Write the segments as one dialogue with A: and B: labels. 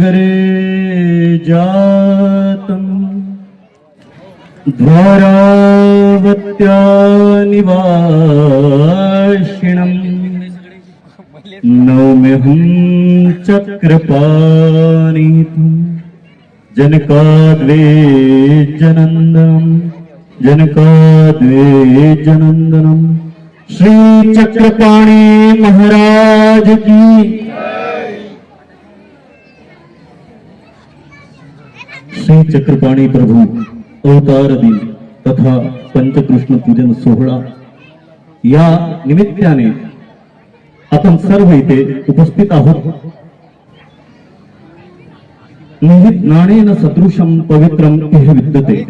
A: घरे जातम्। द्वारावत्या निवासिणम् नौम्यहं चक्रपाणितुम्। जनकाद्वेजनन्दनम् जनकाद्वेजनन्दनम् श्रीचक्रपाणी महाराज की श्री चक्रपाणी प्रभू अवतार दिन तथा पंचकृष्ण पूजन सोहळा. या निमित्ताने आपण सर्व इथे उपस्थित आहोत. निहित ज्ञानेन सदृशम पवित्रम हे विद्यते.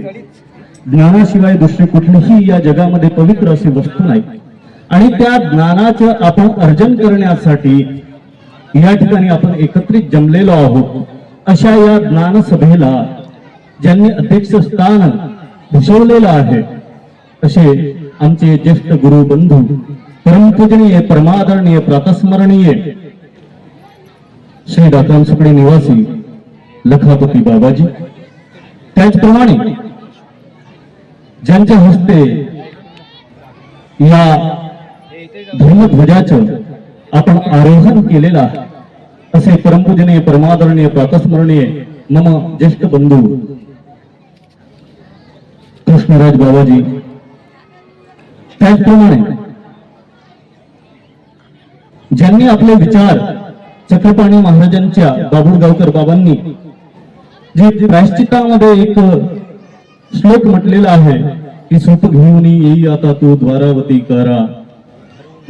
A: ज्ञानाशिवाय दुसरी कुठलीही या जगामध्ये पवित्र अशी वस्तू नाही. आणि त्या ज्ञानाचं आपण अर्जन करण्यासाठी या ठिकाणी आपण एकत्रित जमलेलो आहोत. अशा या ज्ञानसभेला ज्यांनी अध्यक्ष स्थान भूषवलेलं आहे असे आमचे ज्येष्ठ गुरु बंधू परमपूजनीय परमादरणीय प्रातस्मरणीय श्री दातांसुकडे निवासी लखापती बाबाजी. त्याचप्रमाणे ज्यांच्या हस्ते या धर्मध्वजाचं आपण आरोहण केलेलं आहे असे परमपूजनीय परमादरणीय प्रातस्मरणीय मम ज्येष्ठ बंधू कृष्णराज बाबाजी. त्याचप्रमाणे ज्यांनी आपले विचार चक्रपाणी महाराजांच्या बाबुळगावकर बाबांनी जे प्रायश्चितामध्ये एक श्लोक म्हटलेला आहे की सूप घेऊन येई आता तू द्वारावती करा.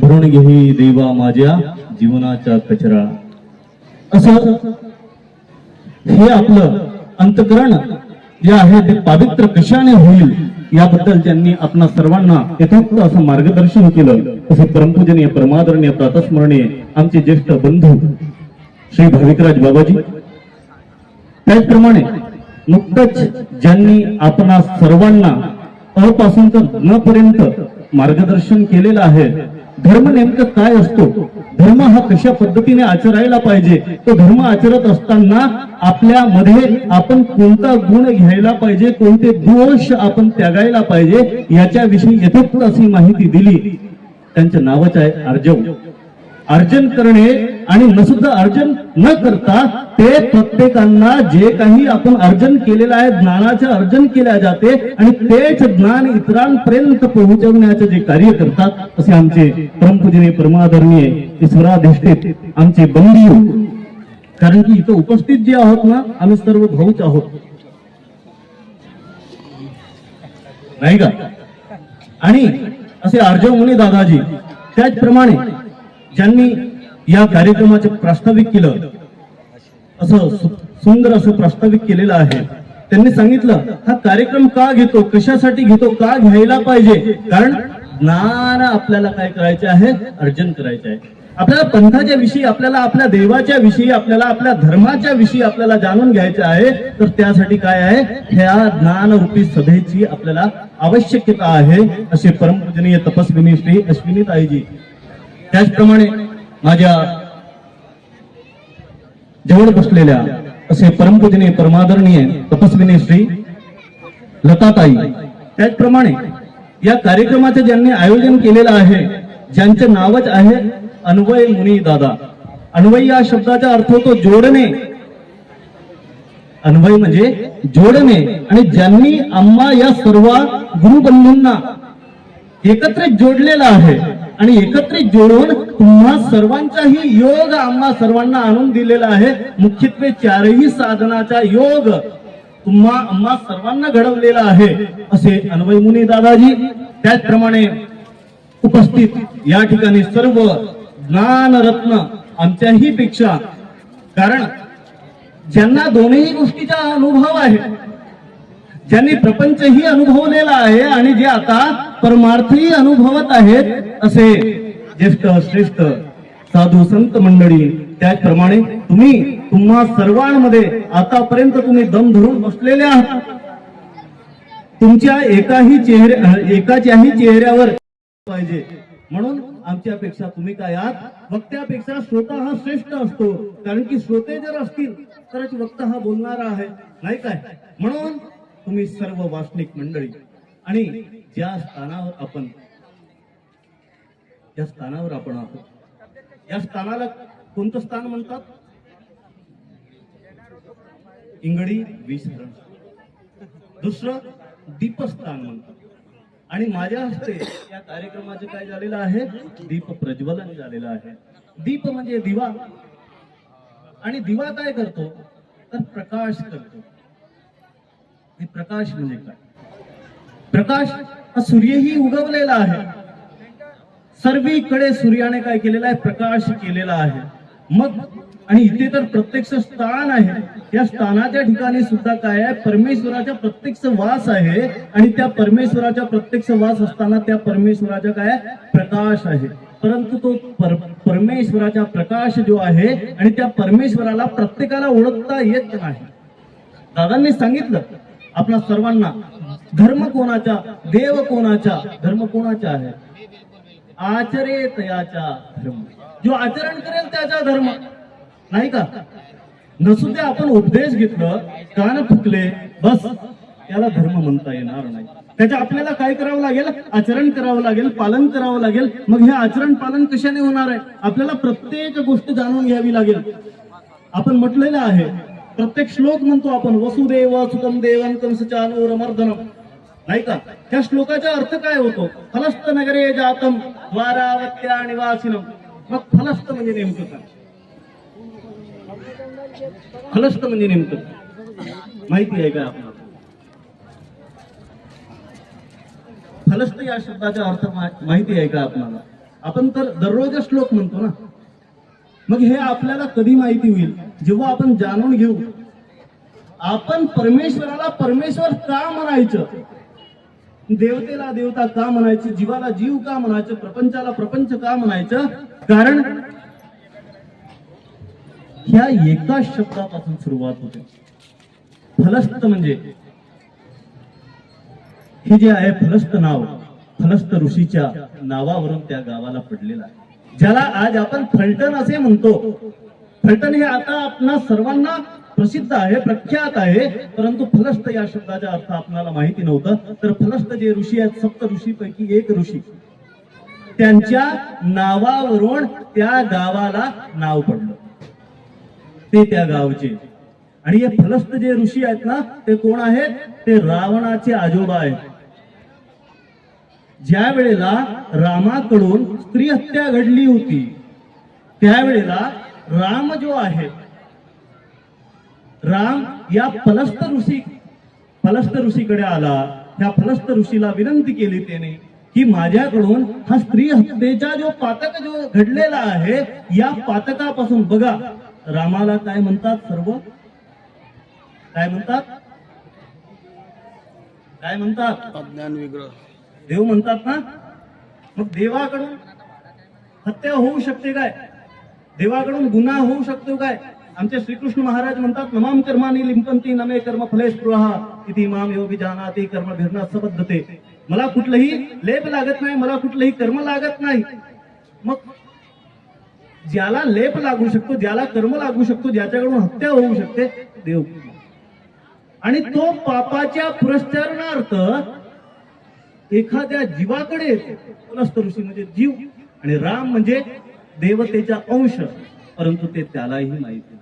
A: भरून घेई देवा माझ्या जीवनाचा कचरा. असं हे आपलं अंतकरण जे आहे ते पावित्र कशाने होईल याबद्दल त्यांनी आपणा सर्वांना यथोक्त असं मार्गदर्शन केलं तसे परमपूजनीय परमादरणीय प्रातस्मरणीय आमचे ज्येष्ठ बंधू श्री भाविकराज बाबाजी. त्याचप्रमाणे नुकतंच ज्यांनी आपणा सर्वांना अपासून तर न पर्यंत मार्गदर्शन केलेलं आहे धर्म नेमकं काय असतो? धर्म हा कशा पद्धतीने आचरायला पाहिजे? तो धर्म आचरत असताना आपल्या मध्ये आपण कोणता गुण घ्यायला पाहिजे? कोणते दोष आपण त्यागायला पाहिजे? याच्याविषयी यथोक्त अशी माहिती दिली. त्यांचं नावच आहे अर्जव अर्जन करणे आणि न सुद्धा अर्जन न करता ते प्रत्येकांना जे काही आपण अर्जन केलेलं आहे ज्ञानाचे अर्जन केल्या जाते आणि तेच ज्ञान इतरांपर्यंत पोहोचवण्याचे जे कार्य करतात असे आमचे परमपूजने परमादरणीय ईश्वराधिष्ठित आमचे बंधू. कारण की इथं उपस्थित जे आहोत ना आम्ही सर्व भाऊच आहोत. नाही का? आणि असे अर्जव मुनी दादाजी त्याचप्रमाणे ज्यांनी या कार्यक्रमाचे प्रास्ताविक केलं असं सुंदर असं प्रास्ताविक केलेलं आहे. त्यांनी सांगितलं हा कार्यक्रम का घेतो कशासाठी घेतो का घ्यायला पाहिजे? कारण ज्ञान आपल्याला काय करायचे आहे? अर्जन करायचे आहे. आपल्याला पंथाच्या विषयी आपल्याला आपल्या देवाच्या विषयी आपल्याला आपल्या धर्माच्या विषयी आपल्याला जाणून घ्यायचे आहे. तर त्यासाठी काय आहे? ह्या ज्ञानरूपी सभेची आपल्याला आवश्यकता आहे असे परमपूजनीय तपस्विनी श्री अश्विनी ताईजी त्याचप्रमाणे माझ्या जवळ बसलेल्या असे परमपूजनीय परमादरणीय तपस्विनी श्री लताताई. त्याचप्रमाणे या कार्यक्रमाचे ज्यांनी आयोजन केलेलं आहे ज्यांचे नावच आहे अन्वय मुनी दादा. अन्वय या शब्दाचा अर्थ होतो जोडणे. अन्वय म्हणजे जोडणे. आणि ज्यांनी आम्हा या सर्व गुरुबंधूंना एकत्रित जोडलेला आहे आणि एकत्रित जोडून तुम्हा सर्वांचाही योग आम्हा सर्वांना आणून दिलेला आहे. मुख्यत्वे चारही साधनाचा योग तुम्हा आम्हा सर्वांना घडवलेला आहे असे अन्वय मुनी दादाजी. त्याचप्रमाणे उपस्थित या ठिकाणी सर्व ज्ञानरत्न आमच्याही पेक्षा कारण ज्यांना दोन्ही गोष्टीचा अनुभव आहे ज्यांनी प्रपंचही अनुभवलेला आहे आणि जे आता परमार्थही अनुभवत आहेत असे. ज्येष्ठ श्रेष्ठ साधू संत मंडळी त्याचप्रमाणे तुम्ही तुम्हा सर्वांमध्ये आतापर्यंत तुम्ही दम धरून बसलेले आहात. तुमच्या एकाही चेहऱ्या एकाच्याही चेहऱ्यावर पाहिजे. म्हणून आमच्यापेक्षा तुम्ही काय आहात? वक्त्यापेक्षा श्रोता हा श्रेष्ठ असतो. कारण की श्रोते जर असतील तरच वक्ता हा बोलणारा आहे. नाही काय? म्हणून तुम्ही सर्व वासनिक मंडळी आणि ज्या स्थानावर आपण या स्थानावर आपण आहोत. या स्थानाला कोणतं स्थान म्हणतात? इंगडी विसरण. दुसरं दीपस्थान म्हणतात. आणि माझ्या हस्ते या कार्यक्रमाचे काय झालेलं आहे? दीप प्रज्वलन झालेलं आहे. दीप म्हणजे दिवा. आणि दिवा काय करतो? तर प्रकाश करतो. प्रकाश म्हणजे काय? प्रकाश हा सूर्यही उगवलेला आहे. सर्वीकडे सूर्याने काय केलेला आहे? प्रकाश केलेला आहे. मग आणि इथे तर प्रत्यक्ष स्थान आहे. या स्थानाच्या ठिकाणी सुद्धा काय आहे? परमेश्वराचा प्रत्यक्ष वास आहे. आणि त्या परमेश्वराचा प्रत्यक्ष वास असताना त्या परमेश्वराचा काय प्रकाश आहे. परंतु तो पर, परमेश्वराचा प्रकाश जो आहे आणि त्या परमेश्वराला प्रत्येकाला ओळखता येत नाही. दादांनी सांगितलं आपल्या सर्वांना धर्म कोणाचा? देव कोणाचा? धर्म कोणाचा आहे? आचरे तयाचा धर्म. जो आचरण करेल त्याचा धर्म. नाही का? नसू ते आपण उपदेश घेतलं कान फुकले बस. त्याला धर्म म्हणता येणार नाही. त्याच्या आपल्याला काय करावं लागेल? आचरण करावं लागेल पालन करावं लागेल. मग हे आचरण पालन कशाने होणार आहे? आपल्याला प्रत्येक गोष्ट जाणून घ्यावी लागेल. आपण म्हटलेलं आहे प्रत्येक श्लोक म्हणतो आपण वसुदेव सुखम देवं कंसचानोरमर्दनम नाही का? त्या श्लोकाचा अर्थ काय होतो? फलस्त नगरे जातम द्वारावत्या निवासिनम. मग फलस्त म्हणजे नेमकं काय? फलस्त म्हणजे नेमकं माहिती आहे का आपल्याला? फलस्त या शब्दाचा अर्थ माहिती आहे का आपल्याला? आपण तर दररोज श्लोक म्हणतो ना. मग हे आपल्याला कधी माहिती होईल? जेव्हा आपण जाणून घेऊ. आपण परमेश्वराला परमेश्वर का म्हणायचं? देवतेला देवता का म्हणायचं जीवाला जीव का म्हणायचं प्रपंचाला प्रपंच का म्हणायचं? कारण ह्या एका शब्दापासून सुरुवात होते. फलस्त म्हणजे हे जे आहे फलस्त नाव फलस्त ऋषीच्या नावावरून त्या गावाला पडलेलं आहे. ज्याला आज आपण फलटण असे म्हणतो. फलटण हे आता आपणा सर्वांना प्रसिद्ध आहे प्रख्यात आहे परंतु फलस्त या शब्दाचा अर्थ आपल्याला माहिती नव्हतं. तर फलस्त जे ऋषी आहेत सप्त ऋषी पैकी एक ऋषी. त्यांच्या नावावरून त्या गावाला नाव पडलं. ते त्या गावचे. आणि हे फलस्त जे ऋषी आहेत ना ते कोण आहेत? ते रावणाचे आजोबा आहेत. ज्या वेळेला रामाकडून स्त्री हत्या घडली होती त्यावेळेला राम जो आहे राम या फलस्त ऋषी फलस्त ऋषीकडे आला. त्या फलस्त ऋषीला विनंती केली त्याने की माझ्याकडून हा स्त्री हत्येचा जो पातक जो घडलेला आहे या पातकापासून बघा. रामाला काय म्हणतात सर्व? काय म्हणतात? काय म्हणतात?
B: अज्ञान विग्रह.
A: देव म्हणतात ना? मग देवाकडून हत्या होऊ शकते काय? देवाकडून गुन्हा होऊ शकतो काय? आमचे श्रीकृष्ण महाराज म्हणतात नमाम कर्मानी लिंपंती नमे कर्म फलेश किती इति माम योगी जानाती कर्म भिरणा सबद्धते मला कुठलंही लेप लागत नाही मला कुठलंही कर्म लागत नाही मग ज्याला लेप लागू शकतो ज्याला कर्म लागू शकतो ज्याच्याकडून हत्या होऊ शकते देव आणि तो पापाच्या पुरस्कारणार्थ एखाद्या जीवाकडे पुनस्त ऋषी म्हणजे जीव आणि राम म्हणजे देवतेचा अंश परंतु ते त्यालाही माहिती नाही.